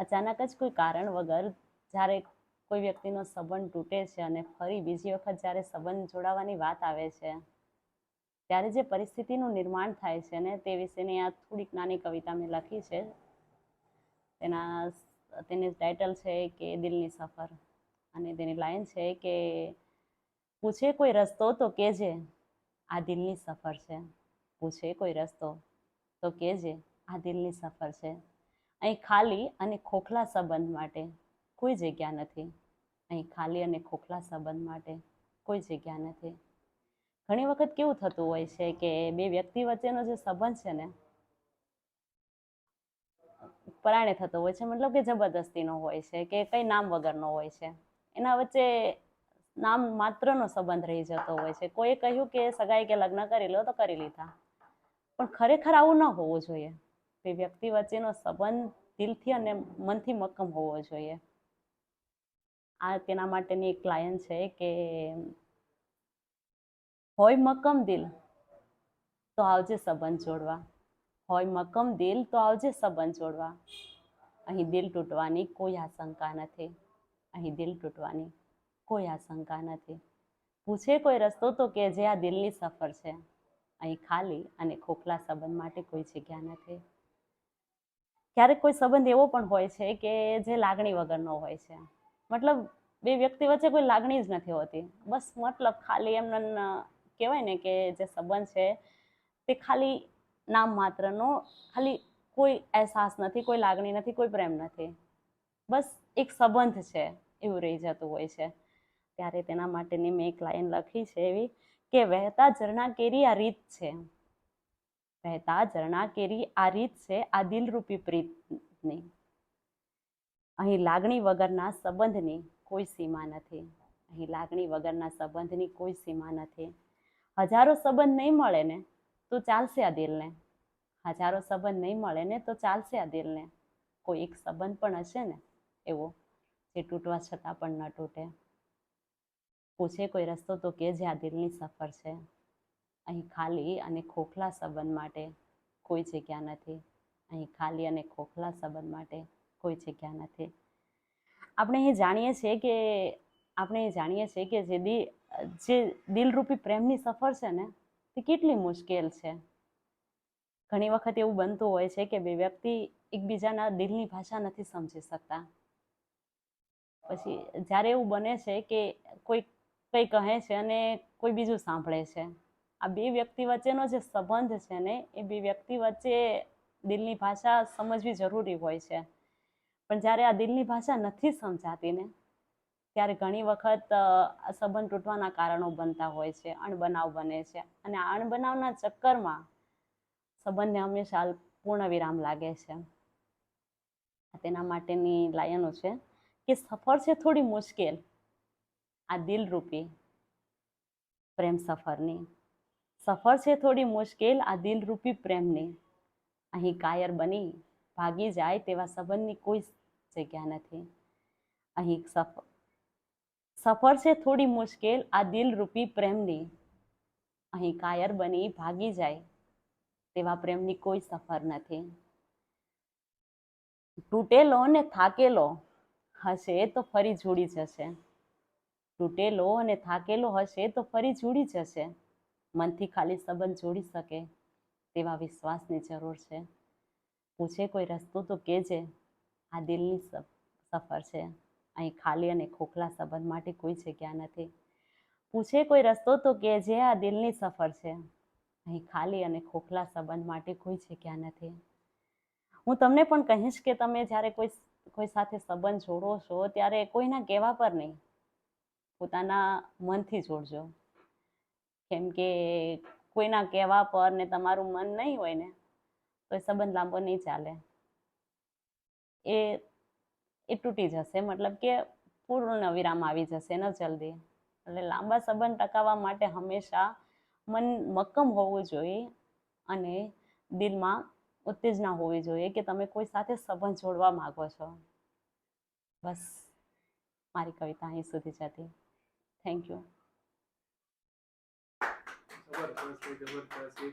અચાનક જ કોઈ કારણ વગર જ્યારે કોઈ વ્યક્તિનો સંબંધ તૂટે છે અને ફરી બીજી વખત જ્યારે સંબંધ જોડાવાની વાત આવે છે, ત્યારે જે પરિસ્થિતિનું નિર્માણ થાય છે ને તે વિશેની આ થોડીક નાની કવિતા મેં લખી છે. તેના તેની ટાઇટલ છે કે દિલની સફર અને તેની લાઈન છે કે પૂછે કોઈ રસ્તો તો કેજે આ દિલની સફર છે. પૂછે કોઈ રસ્તો તો કેજે આ દિલની સફર છે. અહીં ખાલી અને ખોખલા સંબંધ માટે કોઈ જગ્યા નથી. અહીં ખાલી અને ખોખલા સંબંધ માટે કોઈ જગ્યા નથી. ઘણી વખત કેવું થતું હોય છે કે બે વ્યક્તિ વચ્ચેનો જે સંબંધ છે ને, પરાણે થતો હોય છે, મતલબ કે જબરદસ્તીનો હોય છે, કે કઈ નામ વગરનો હોય છે, એના વચ્ચે નામ માત્રનો સંબંધ રહી જતો હોય છે. કોઈએ કહ્યું કે સગાઈ કે લગ્ન કરી લો તો કરી લીધા. પણ ખરેખર આવું ન હોવું જોઈએ. બે વ્યક્તિ વચ્ચેનો સંબંધ દિલથી અને મનથી મક્કમ હોવો જોઈએ. આ તેના માટેની એક લાયન છે કે હોય મક્કમ દિલ તો આવજે સંબંધ જોડવા. હોય મક્કમ દિલ તો આવજે સંબંધ જોડવા. અહીં દિલ તૂટવાની કોઈ આશંકા નથી. અહીં દિલ તૂટવાની કોઈ આશંકા નથી. પૂછે કોઈ રસ્તો તો કે જે આ દિલની સફર છે. અહીં ખાલી અને ખોખલા સંબંધ માટે કોઈ જગ્યા નથી. ક્યારેક કોઈ સંબંધ એવો પણ હોય છે કે જે લાગણી વગરનો હોય છે. મતલબ બે વ્યક્તિ વચ્ચે કોઈ લાગણી જ નથી હોતી. બસ મતલબ ખાલી એમને કહેવાય ને કે જે સંબંધ છે તે ખાલી નામ માત્રનો, ખાલી કોઈ અહેસાસ નથી, કોઈ લાગણી નથી, કોઈ પ્રેમ નથી. બસ એક સંબંધ છે એવું રહી જતું હોય છે. ત્યારે તેના માટેની મેં એક લાઈન લખી છે એવી કે, વહેતા ઝરણા કેરી આ રીત છે. વહેતા ઝરણા કેરી આ રીત છે, આ દિલરૂપી પ્રીતની. અહીં લાગણી વગરના સંબંધની કોઈ સીમા નથી. અહીં લાગણી વગરના સંબંધની કોઈ સીમા નથી. હજારો સંબંધ નહીં મળે ને તો ચાલશે આ દિલને. હજારો સંબંધ નહીં મળે ને તો ચાલશે આ દિલને. કોઈ એક સંબંધ પણ હશે ને એવો જે તૂટવા છતાં પણ ન તૂટે. પૂછે કોઈ રસ્તો તો કે જે આ દિલની સફર છે. અહીં ખાલી અને ખોખલા સંબંધ માટે કોઈ જગ્યા નથી. અહીં ખાલી અને ખોખલા સંબંધ માટે કોઈ જગ્યા નથી. આપણે એ જાણીએ છીએ કે, આપણે એ જાણીએ છીએ કે જે દિલ જે દિલરૂપી પ્રેમની સફર છે ને, તે કેટલી મુશ્કેલ છે. ઘણી વખત એવું બનતું હોય છે કે બે વ્યક્તિ એકબીજાના દિલની ભાષા નથી સમજી શકતા. પછી જ્યારે એવું બને છે કે કોઈ કંઈ કહે છે અને કોઈ બીજું સાંભળે છે. આ બે વ્યક્તિ વચ્ચેનો જે સંબંધ છે ને, એ બે વ્યક્તિ વચ્ચે દિલની ભાષા સમજવી જરૂરી હોય છે. પણ જ્યારે આ દિલની ભાષા નથી સમજાતી ને, ત્યારે ઘણી વખત આ સંબંધ તૂટવાના કારણો બનતા હોય છે, અણબનાવ બને છે. અને આ અણબનાવના ચક્કરમાં સંબંધને હંમેશા પૂર્ણ વિરામ લાગે છે. તેના માટેની લાયનો છે કે સફર છે થોડી મુશ્કેલ. આ દિલરૂપી પ્રેમ સફરની. સફર છે થોડી મુશ્કેલ, આ દિલરૂપી પ્રેમની. અહીં કાયર બની, ભાગી જાય તેવા સંબંધની કોઈ જગ્યા નથી. અહીં સફર સફર છે થોડી મુશ્કેલ, આ દિલરૂપી પ્રેમની. અહીં કાયર બની, ભાગી જાય તેવા પ્રેમની કોઈ સફર નથી. તૂટેલો ને થાકેલો હશે તો ફરી જોડી જશે. તૂટેલો અને થાકેલો હશે તો ફરી જોડી જશે. મનથી ખાલી સંબંધ જોડી શકે તેવા વિશ્વાસની જરૂર છે. પૂછે કોઈ રસ્તો તો કહેજે, આ દિલની સફર છે. અહીં ખાલી અને ખોખલા સંબંધ માટે કોઈ જગ્યા નથી. પૂછે કોઈ રસ્તો તો કહેજે, આ દિલની સફર છે. અહીં ખાલી અને ખોખલા સંબંધ માટે કોઈ જગ્યા નથી. હું તમને પણ કહીશ કે તમે જ્યારે કોઈ કોઈ સાથે સંબંધ જોડો છો, ત્યારે કોઈના કહેવા પર નહીં. પોતાના મનથી જોડજો. કેમ કે કોઈના કહેવા પર ને તમારું મન નહીં હોય ને, તો એ સંબંધ લાંબો નહીં ચાલે. એ એ તૂટી જશે. મતલબ કે પૂર્ણ વિરામ આવી જશે ન જલ્દી. એટલે લાંબા સંબંધ ટકાવવા માટે હંમેશા મન મક્કમ હોવું જોઈએ અને દિલમાં ઉત્તેજના હોવી જોઈએ કે તમે કોઈ સાથે સંબંધ જોડવા માગો છો. બસ, મારી કવિતા અહીં સુધી જતી. Thank you workers with the workers, with